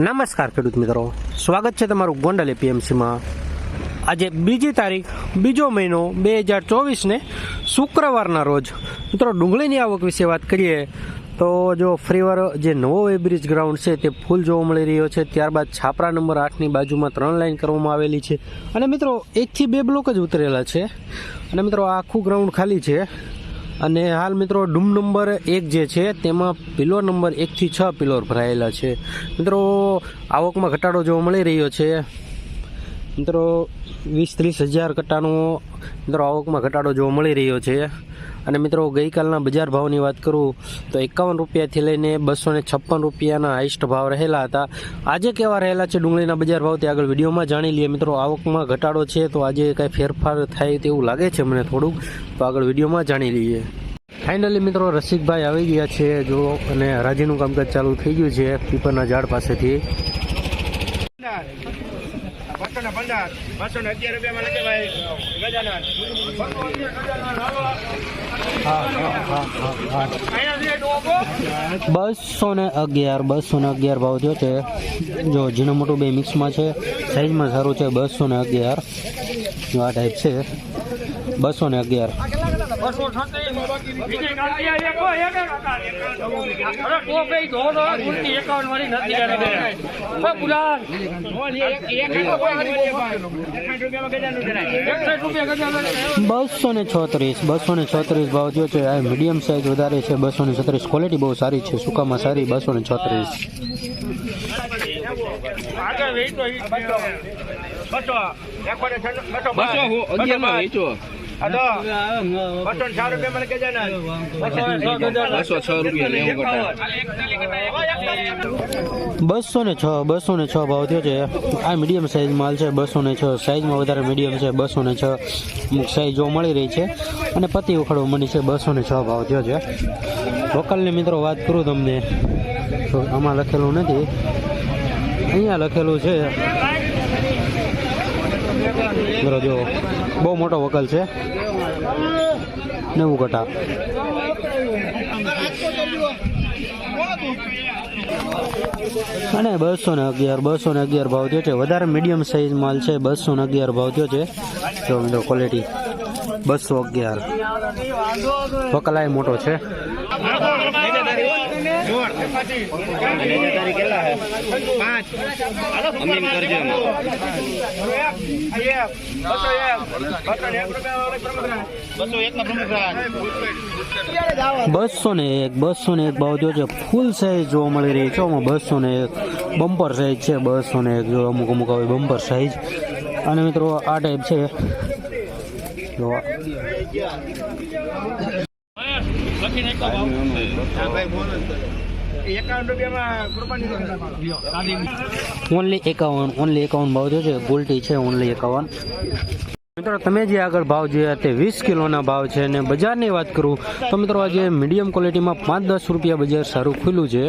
નમસ્કાર ખેડૂત મિત્રો. સ્વાગત છે તમારું ગોંડલ એપીએમસીમાં. આજે બીજી તારીખ, બીજો મહિનો બે હજાર ચોવીસને શુક્રવારના રોજ. મિત્રો, ડુંગળીની આવક વિશે વાત કરીએ તો જો ફ્રીવર જે નવો વેબ્રિજ ગ્રાઉન્ડ છે તે ફૂલ જોવા મળી રહ્યો છે. ત્યારબાદ છાપરા નંબર આઠની બાજુમાં ત્રણ લાઈન કરવામાં આવેલી છે. અને મિત્રો, એકથી બે બ્લોક જ ઉતરેલા છે. અને મિત્રો આખું ગ્રાઉન્ડ ખાલી છે. અને હાલ મિત્રો ડૂમ નંબર એક જે છે, તેમાં પિલોર નંબર એકથી છ પિલોર ભરાયેલા છે. મિત્રો, આવકમાં ઘટાડો જોવા મળી રહ્યો છે. મિત્રો વીસ ત્રીસ હજાર કટ્ટાનો મિત્રો આવકમાં ઘટાડો જોવા મળી રહ્યો છે. અને મિત્રો, ગઈકાલના બજાર ભાવની વાત કરું, તો એકાવન રૂપિયાથી લઈને બસો ને છપ્પન રૂપિયાના હાઈસ્ટ ભાવ રહેલા હતા. આજે કેવા રહેલા છે ડુંગળીના બજાર ભાવ તે આગળ વિડીયોમાં જાણી લઈએ. મિત્રો, આવકમાં ઘટાડો છે તો આજે કાંઈ ફેરફાર થાય તેવું લાગે છે મને થોડુંક. તો આગળ વિડીયોમાં જાણી લઈએ. ફાઇનલી મિત્રો, રસિકભાઈ આવી ગયા છે, જો, અને હરાજીનું કામકાજ ચાલુ થઈ ગયું છે પીપરના ઝાડ પાસેથી. બસો ને અગિયાર, બસો ને અગિયાર ભાવ થયો છે. જો ઝીણું મોટું બે મિક્સમાં છે. સાઈઝમાં સારું છે, બસો ને અગિયાર. આ ટાઈપ છે. બસો ને અગિયાર બસો ને છોત્રીસ બસો ને છોત્રીસ ભાવ જો છે આ મીડિયમ સાઈઝ વધારે છે બસો ને છત્રીસ ક્વોલિટી બહુ સારી છે સુકામાં સારી બસો ને છોત્રીસ બસો. બસો. બસો. બસો રૂપિયા છ ગજાનન. બસો છ રૂપિયા ને છ બસો ને છ ભાવ થયો છે. આ મીડિયમ સાઇઝ માલ છે બસો ને છ સાઈઝમાં વધારે મીડિયમ છે બસો ને છ. અમુક સાઇઝ જોવા મળી રહી છે. અને પતિ ઉખાડો મળી છે બસો ને છ ભાવ થયો છે. લોકલની મિત્રો, વાત કરું તમને. તો આમાં લખેલું નથી. અહીંયા લખેલું છે મિત્રો જો બહુ મોટો વકલ છે. નેવું કટા અને બસો ને અગિયાર, બસો ને અગિયાર ભાવ થયો છે. વધારે મીડિયમ સાઈઝ માલ છે, બસો ને અગિયાર ભાવ થયો છે. જો મિત્રો ક્વોલિટી બસો અગિયાર. વકલાય મોટો છે. અમીન કરજો એમાં. બસો ને એક બસો ને એક ભાવ જોજો ફૂલ સાઈઝ જોવા મળી રહી છે. આમાં બસો ને એક બમ્પર સાઈઝ છે. બસો ને એક જો અમુક અમુક આવે બમ્પર સાઈઝ અને મિત્રો, આ ટાઈપ છે. જો કૃપાની ઓનલી એકાવન ઓનલી એકાવન ભાવ છે ગોલ્ટી છે ઓનલી એકાવન. મિત્રો, તમે જે આગળ ભાવ જોયા તે વીસ કિલોના ભાવ છે અને બજારની વાત કરું, તો મિત્રો, આજે મીડિયમ ક્વોલિટીમાં પાંચ દસ રૂપિયા બજાર સારું ખુલ્લું છે.